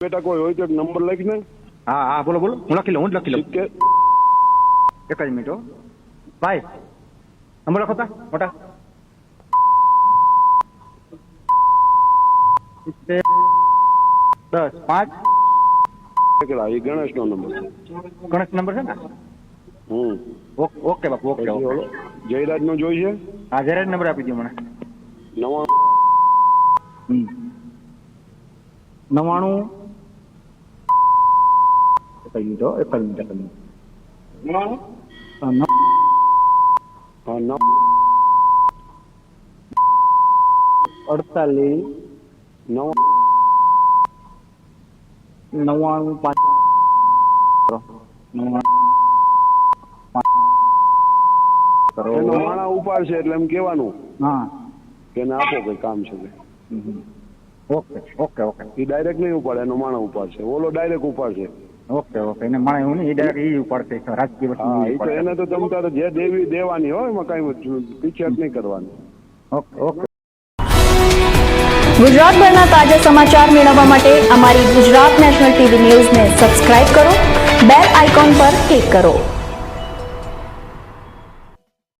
બેટા કોઈ હોય તો એક નંબર લખી ને. હા હા બોલો બોલો. હું લખી લઉં હું જ લખી લઉં. એક જ મિનિટ ભાઈ નંબર લખો તા મોટા. દસ પાંચ. કેટલા? એ ગણેશ નો નંબર છે. ગણેશ નંબર છે ને? હમ. ઓકે બાપુ ઓકે જયરાજ નો જોઈએ હા જયરાજ નંબર આપી દો મને. નવાણું. હમ. હો એક જ મિનિટ એક જ મિનિટ નવ- હા અડતાલીસ નવ નવ્વાણું પાંચ નવ્વાણું ઉપાડશે એટલે એમ કેવાનું હા. કે એને આપો કઈ કામ છે ઓકે ઓકે ઓકે. એ ડાયરેક્ટ નહીં ઉપાડે એનો માણા ઉપાડશે ઓલો ડાયરેક્ટ ઉપાડશે ઓકે ઓકે. એને માણે એવું નહીં એ ડાયરેક્ટ ઈ ઉપાડશે રાજકીય વસ્તુ હા એ તો જમતા એને તો જે દેવી દેવાની હોય એમાં કઈ પીછેટ નહીં કરવાની. Okay okay. ગુજરાતભરના તાજા સમાચાર મેળવવા માટે અમારી ગુજરાત નેશનલ ટીવી ન્યૂઝને સબસ્ક્રાઇબ કરો બેલ આઇકોન પર ક્લિક કરો.